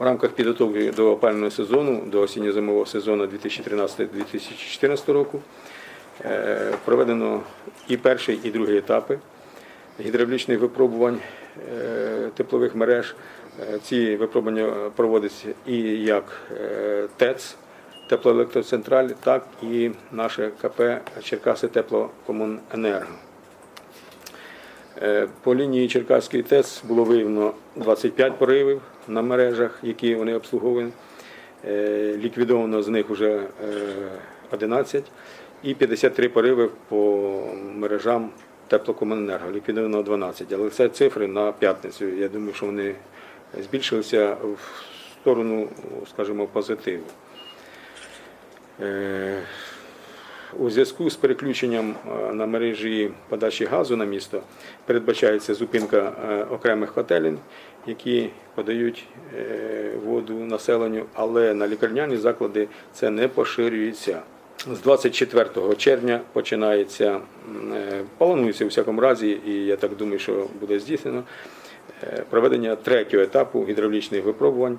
В рамках підготовки до опалювального сезону, до осінньо-зимового сезону 2013-2014 року е, проведено і перший, і другий етапи гідравлічних випробувань е, теплових мереж. Е, Ці випробування проводяться і як ТЕЦ, теплоелектроцентраль, так і наше КП Черкаси Теплокомуненерго. Е, По лінії Черкаської ТЕЦ було виявлено 25 поривів на мережах, які вони обслуговують. Е, Ліквідовано з них вже 11 і 53 пориви по мережам теплокомуненерго. Ліквідовано 12. Але це цифри на п'ятницю. Я думаю, що вони збільшилися в сторону, скажімо, позитиву. У зв'язку з переключенням е, на мережі подачі газу на місто передбачається зупинка е, окремих котелень, які подають е, воду населенню, але на лікарняні заклади це не поширюється. З 24 червня починається, планується у всякому разі, і я так думаю, що буде здійснено проведення третього етапу гідравлічних випробувань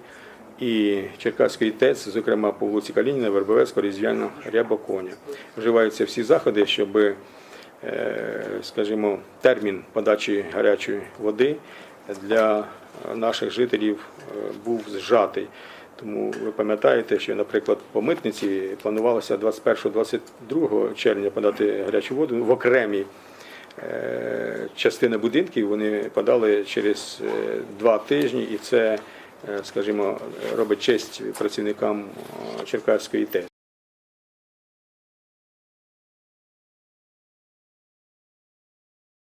і Черкаської ТЕЦ, зокрема по вулиці Калініна, Вербовецького, Різдвяна, Рябоконя. Вживаються всі заходи, щоб, е, скажімо, термін подачі гарячої води для наших жителів е, був зжатий. Тому ви пам'ятаєте, що, наприклад, по митниці планувалося 21-22 червня подати гарячу воду в окремі е, частини будинків. Вони подали через два тижні, і це, скажімо, робить честь працівникам е, Черкаської ТЕЦ.